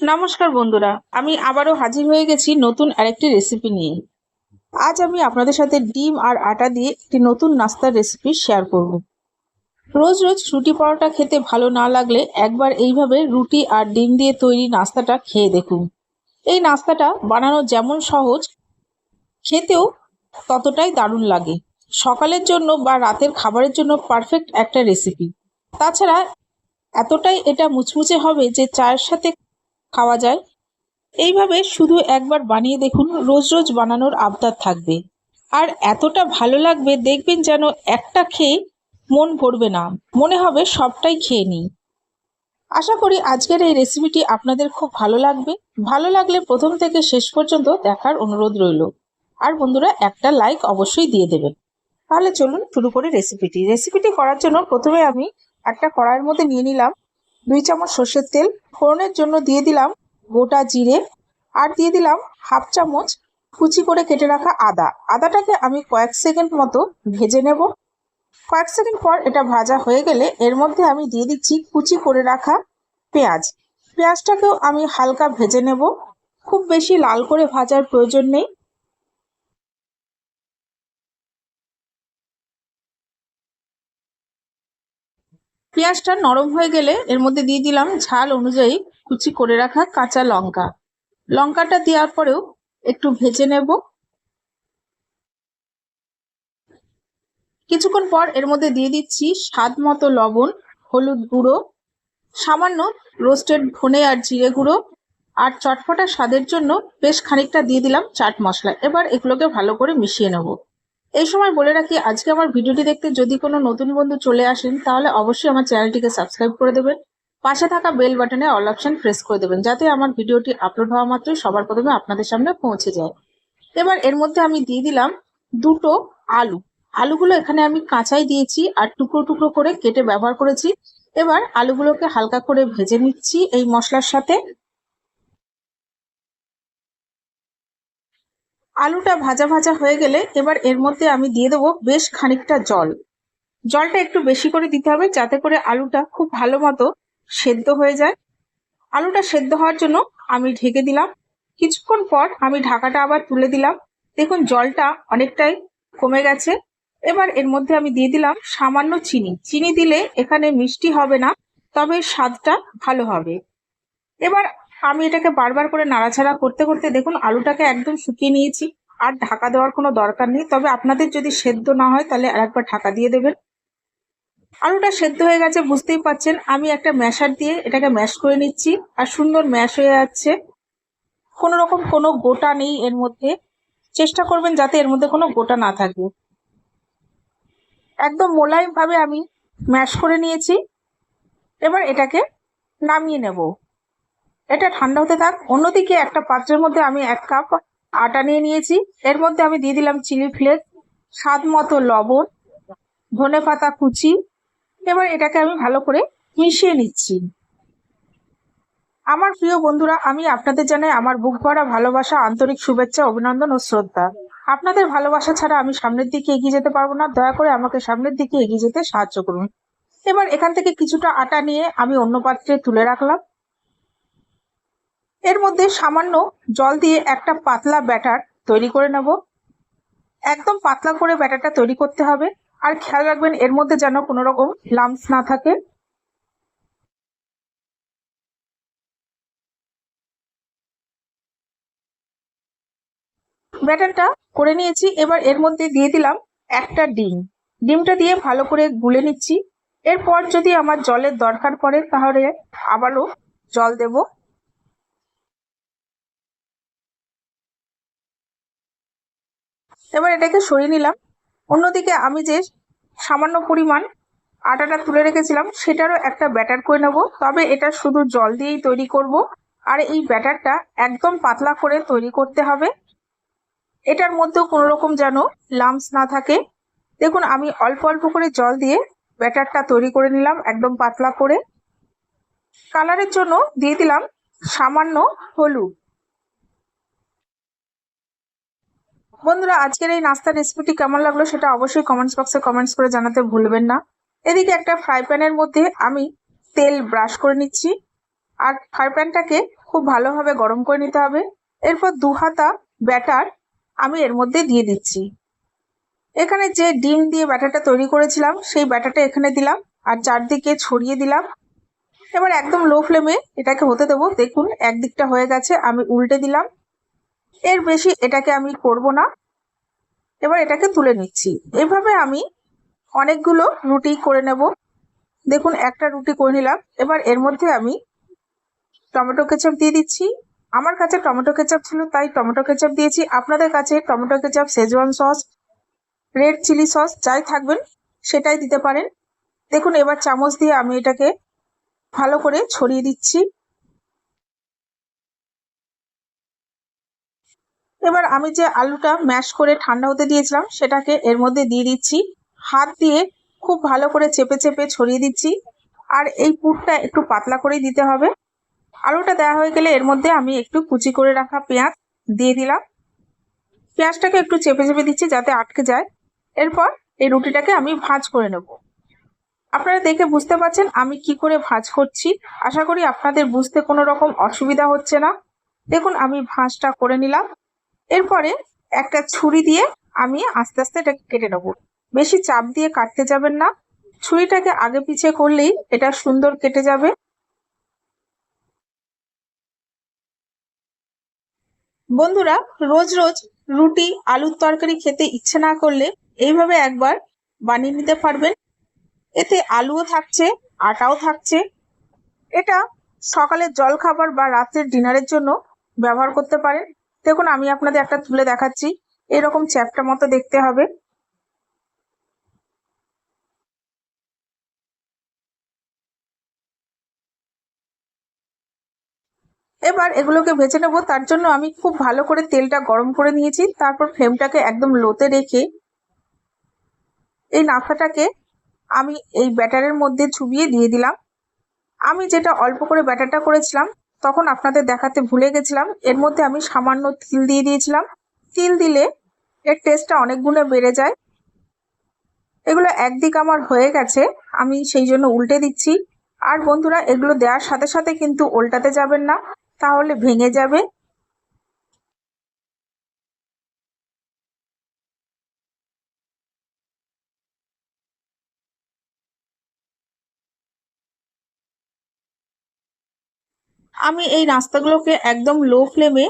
নমস্কার বন্ধুরা, আমি আবারও হাজির হয়ে গেছি নতুন আরেকটি রেসিপি নিয়ে। আজ আমি আপনাদের সাথে ডিম আর আটা দিয়ে একটি নতুন নাস্তার রেসিপি শেয়ার করব। রোজ রোজ রুটি পরোটা খেতে ভালো না লাগলে একবার এইভাবে রুটি আর ডিম দিয়ে তৈরি নাস্তাটা খেয়ে দেখুন। এই নাস্তাটা বানানো যেমন সহজ, খেতেও ততটাই দারুণ লাগে। সকালের জন্য বা রাতের খাবারের জন্য পারফেক্ট একটা রেসিপি তাছাড়া এতটাই এটা মুচমুচে হবে যে চায়ের সাথে খাওয়া যায়। এইভাবে শুধু একবার বানিয়ে দেখুন, রোজ রোজ বানানোর আবদার থাকবে। আর এতটা ভালো লাগবে, দেখবেন যেন একটা খেয়ে মন ভরবে না। মনে হবে সবটাই খেয়ে নিই। আশা করি আজকের এই রেসিপিটি আপনাদের খুব ভালো লাগবে। ভালো লাগলে প্রথম থেকে শেষ পর্যন্ত দেখার অনুরোধ রইল। আর বন্ধুরা, একটা লাইক অবশ্যই দিয়ে দেবেন। তাহলে চলুন শুরু করি রেসিপিটি রেসিপিটি করার জন্য প্রথমে আমি একটা কড়াইয়ের মধ্যে নিয়ে নিলাম। দুই চামচ সর্ষের তেল ফোড়নের জন্য দিয়ে দিলাম গোটা জিরে আর দিয়ে দিলাম হাফ চামচ কুচি করে কেটে রাখা আদা। আদাটাকে আমি কয়েক সেকেন্ড মতো ভেজে নেব। কয়েক সেকেন্ড পর এটা ভাজা হয়ে গেলে এর মধ্যে আমি দিয়ে দিচ্ছি কুচি করে রাখা পেঁয়াজ। পেঁয়াজটাকেও আমি হালকা ভেজে নেব। খুব বেশি লাল করে ভাজার প্রয়োজন নেই। পেঁয়াজটা নরম হয়ে গেলে এর মধ্যে দিয়ে দিলাম ঝাল অনুযায়ী কুচি করে রাখা কাঁচা লঙ্কা। লঙ্কাটা দেওয়ার পরেও একটু ভেজে নেব। কিছুক্ষণ পর এর মধ্যে দিয়ে দিচ্ছি স্বাদ মতো লবণ, হলুদ গুঁড়ো, সামান্য রোস্টেড ধনে আর জিরে গুঁড়ো, আর চটপটা স্বাদের জন্য বেশ খানিকটা দিয়ে দিলাম চাট মশলা। এবার এগুলোকে ভালো করে মিশিয়ে নেব। এই সময় বলে রাখি, আজকে আমার ভিডিওটি দেখতে যদি কোনো নতুন বন্ধু চলে আসেন, তাহলে অবশ্যই আমার চ্যানেলটিকে সাবস্ক্রাইব করে দেবেন। পাশে থাকা বেল বাটনে অল অপশন প্রেস করে দেবেন, যাতে আমার ভিডিওটি আপলোড হওয়া মাত্রই সবার প্রথমে আপনাদের সামনে পৌঁছে যায়। এবার এর মধ্যে আমি দিয়ে দিলাম দুটো আলু। আলুগুলো এখানে আমি কাঁচাই দিয়েছি আর টুকরো টুকরো করে কেটে ব্যবহার করেছি। এবার আলুগুলোকে হালকা করে ভেজে নিচ্ছি এই মশলার সাথে। আলুটা ভাজা ভাজা হয়ে গেলে এবার এর মধ্যে আমি দিয়ে দেবো বেশ খানিকটা জল। জলটা একটু বেশি করে দিতে হবে যাতে করে আলুটা খুব ভালো মতো সেদ্ধ হয়ে যায়। আলুটা সেদ্ধ হওয়ার জন্য আমি ঢেকে দিলাম। কিছুক্ষণ পর আমি ঢাকাটা আবার তুলে দিলাম। দেখুন, জলটা অনেকটাই কমে গেছে। এবার এর মধ্যে আমি দিয়ে দিলাম সামান্য চিনি। চিনি দিলে এখানে মিষ্টি হবে না, তবে স্বাদটা ভালো হবে। এবার আমি এটাকে বারবার করে নাড়াচাড়া করতে করতে দেখুন, আলুটাকে একদম শুকিয়ে নিয়েছি, আর ঢাকা দেওয়ার কোনো দরকার নেই। তবে আপনাদের যদি সেদ্ধ না হয়, তাহলে আরেকবার ঢাকা দিয়ে দেবেন। আলুটা সেদ্ধ হয়ে গেছে, বুঝতেই পাচ্ছেন, আমি একটা ম্যাশার দিয়ে এটাকে ম্যাশ করে নিচ্ছি, আর সুন্দর ম্যাশ হয়ে যাচ্ছে। কোনো রকম কোনো গোটা নেই এর মধ্যে। চেষ্টা করবেন যাতে এর মধ্যে কোনো গোটা না থাকে। একদম মোলায়েমভাবে আমি ম্যাশ করে নিয়েছি। এবার এটাকে নামিয়ে নেব। এটা ঠান্ডা হতে থাক। অন্যদিকে একটা পাত্রের মধ্যে আমি এক কাপ আটা নিয়ে নিয়েছি। এর মধ্যে আমি দিয়ে দিলাম চিলি ফ্লেক্স স্বাদ মতো লবণ, ধনে পাতা কুচি। এবার এটাকে আমি ভালো করে মিশিয়ে নিচ্ছি। আমার প্রিয় বন্ধুরা, আমি আপনাদের জানাই আমার বুক ভরা ভালোবাসা, আন্তরিক শুভেচ্ছা, অভিনন্দন ও শ্রদ্ধা। আপনাদের ভালোবাসা ছাড়া আমি সামনের দিকে এগিয়ে যেতে পারব না। দয়া করে আমাকে সামনের দিকে এগিয়ে যেতে সাহায্য করুন। এবার এখান থেকে কিছুটা আটা নিয়ে আমি অন্য পাত্রে তুলে রাখলাম। এর মধ্যে সামান্য জল দিয়ে একটা পাতলা ব্যাটার তৈরি করে নেব। একদম পাতলা করে ব্যাটারটা তৈরি করতে হবে। আর খেয়াল রাখবেন, এর মধ্যে যেন কোনো রকম লাম্পস না থাকে। ব্যাটারটা করে নিয়েছি। এবার এর মধ্যে দিয়ে দিলাম একটা ডিম। ডিমটা দিয়ে ভালো করে গুলে নিচ্ছি। এরপর যদি আমার জলের দরকার পড়ে, তাহলে আবারও জল দেবো। এবার এটাকে সরিয়ে নিলাম। অন্যদিকে আমি যে সামান্য পরিমাণ আটাটা তুলে রেখেছিলাম, সেটারও একটা ব্যাটার করে নেব। তবে এটা শুধু জল দিয়েই তৈরি করব। আর এই ব্যাটারটা একদম পাতলা করে তৈরি করতে হবে। এটার মধ্যেও কোনো রকম যেন লামস না থাকে। দেখুন, আমি অল্প অল্প করে জল দিয়ে ব্যাটারটা তৈরি করে নিলাম একদম পাতলা করে। কালারের জন্য দিয়ে দিলাম সামান্য হলুদ। বন্ধুরা, আজকের এই নাস্তার রেসিপিটি কেমন লাগল সেটা অবশ্যই কমেন্টস বক্সে কমেন্টস করে জানাতে ভুলবেন না। এদিকে একটা ফ্রাই প্যানের মধ্যে আমি তেল ব্রাশ করে নিচ্ছি। আর ফ্রাই প্যানটাকে খুব ভালোভাবে গরম করে নিতে হবে। এরপর দু হাতা ব্যাটার আমি এর মধ্যে দিয়ে দিচ্ছি। এখানে যে ডিম দিয়ে ব্যাটারটা তৈরি করেছিলাম, সেই ব্যাটারটা এখানে দিলাম। আর চারদিকে ছড়িয়ে দিলাম। এবার একদম লো ফ্লেমে এটাকে হতে দেবো। দেখুন, একদিকটা হয়ে গেছে, আমি উল্টে দিলাম। এর বেশি এটাকে আমি করব না। এবার এটাকে তুলে নিচ্ছি। এভাবে আমি অনেকগুলো রুটি করে নেব। দেখুন, একটা রুটি করে নিলাম। এবার এর মধ্যে আমি টমেটো কেচাপ দিয়ে দিচ্ছি। আমার কাছে টমেটো কেচাপ ছিল, তাই টমেটো কেচাপ দিয়েছি। আপনাদের কাছে tomato ketchup schezwan sauce red chilli sauce যাই থাকবেন, সেটাই দিতে পারেন। দেখুন, এবার চামচ দিয়ে আমি এটাকে ভালো করে ছড়িয়ে দিচ্ছি। এবার আমি যে আলুটা ম্যাশ করে ঠান্ডা হতে দিয়েছিলাম, সেটাকে এর মধ্যে দিয়ে দিচ্ছি। হাত দিয়ে খুব ভালো করে চেপে চেপে ছড়িয়ে দিচ্ছি। আর এই পুরটা একটু পাতলা করেই দিতে হবে। আলুটা দেওয়া হয়ে গেলে এর মধ্যে আমি একটু কুচি করে রাখা পেঁয়াজ দিয়ে দিলাম। পেঁয়াজটাকে একটু চেপে চেপে দিচ্ছি যাতে আটকে যায়। এরপর এই রুটিটাকে আমি ভাজ করে নেব। আপনারা দেখে বুঝতে পারছেন আমি কি করে ভাজ করছি। আশা করি আপনাদের বুঝতে কোনো রকম অসুবিধা হচ্ছে না। দেখুন, আমি ভাঁজটা করে নিলাম। এরপরে একটা ছুরি দিয়ে আমি আস্তে আস্তে এটাকে কেটে নেব। বেশি চাপ দিয়ে কাটতে যাবেন না। ছুরিটাকে আগে পিছিয়ে করলেই এটা সুন্দর কেটে যাবে। বন্ধুরা, রোজ রোজ রুটি, আলুর তরকারি খেতে ইচ্ছে না করলে এইভাবে একবার বানিয়ে নিতে পারবেন। এতে আলুও থাকছে, আটাও থাকছে। এটা সকালের জল খাবার বা রাত্রের ডিনারের জন্য ব্যবহার করতে পারেন। দেখুন, আমি আপনাদের একটা তুলে দেখাচ্ছি। এরকম চ্যাপটা মতো দেখতে হবে। এবার এগুলোকে ভেজে নেব। তার জন্য আমি খুব ভালো করে তেলটা গরম করে নিয়েছি। তারপর ফ্লেমটাকে একদম লোতে রেখে এই নাস্তাটাকে আমি এই ব্যাটারের মধ্যে চুবিয়ে দিয়ে দিলাম। আমি যেটা অল্প করে ব্যাটারটা করেছিলাম তখন আপনাদের দেখাতে ভুলে গেছিলাম। এর মধ্যে আমি সামান্য তিল দিয়ে দিয়েছিলাম। তিল দিলে এর টেস্টটা অনেক গুণে বেড়ে যায়। এগুলো একদিক আমার হয়ে গেছে, আমি সেই জন্য উল্টে দিচ্ছি। আর বন্ধুরা, এগুলো দেওয়ার সাথে সাথে কিন্তু উল্টাতে যাবেন না, তাহলে ভেঙে যাবে। আমি এই নাস্তাগুলোকে একদম লো ফ্লেমে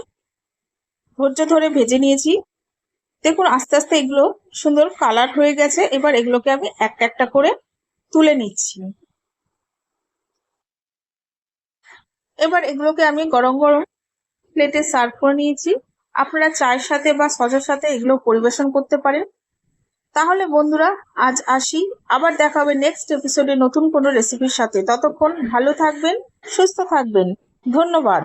ধৈর্য ধরে ভেজে নিয়েছি। দেখুন, আস্তে আস্তে এগুলো সুন্দর কালার হয়ে গেছে। এবার এগুলোকে আমি একটা একটা করে তুলে নিচ্ছি। এবার এগুলোকে আমি গরম গরম প্লেটে সার্ভ করে নিয়েছি। আপনারা চায়ের সাথে বা সসের সাথে এগুলো পরিবেশন করতে পারেন। তাহলে বন্ধুরা, আজ আসি। আবার দেখা হবে নেক্সট এপিসোডে নতুন কোনো রেসিপির সাথে। ততক্ষণ ভালো থাকবেন, সুস্থ থাকবেন। ধন্যবাদ।